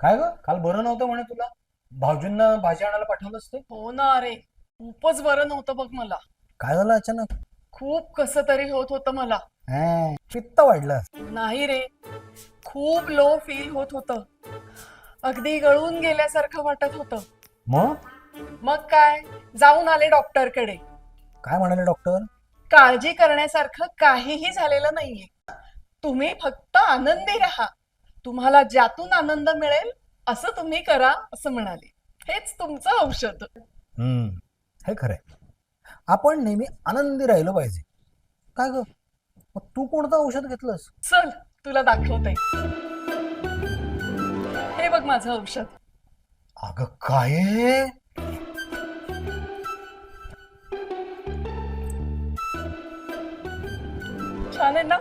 काय ग? काल बरं नव्हतं म्हणे तुला? भाऊजींना भाजी आणायला पाठवलंस ते? हो ना अरे खूपच बरं नव्हतं बघ मला. काय झालं अचानक? खूप कसं तरी होत होतं मला. हा, पित्त वाढलं. नाही रे. खूप लो फील होत होतं. अगदी गळून गेल्यासारखं वाटत होतं. मग? मग काय? जाऊन आले डॉक्टरकडे. काय म्हणाले डॉक्टर? काळजी करण्यासारखं काहीही झालेलं नाहीये. तुम्ही फक्त आनंदी राहा. तुम्हाला ज्यातून आनंद मिळेल असं तुम्ही करा असं म्हणाले. हेच तुमचं औषध. हम्म. हे खरंय आपण नेहमी आनंदी राहिलो पाहिजे. काय ग? मग तू कोणतं औषध घेतलंस? चल तुला दाखवते. हे बघ माझं औषध. अगं काय? छान आहे ना?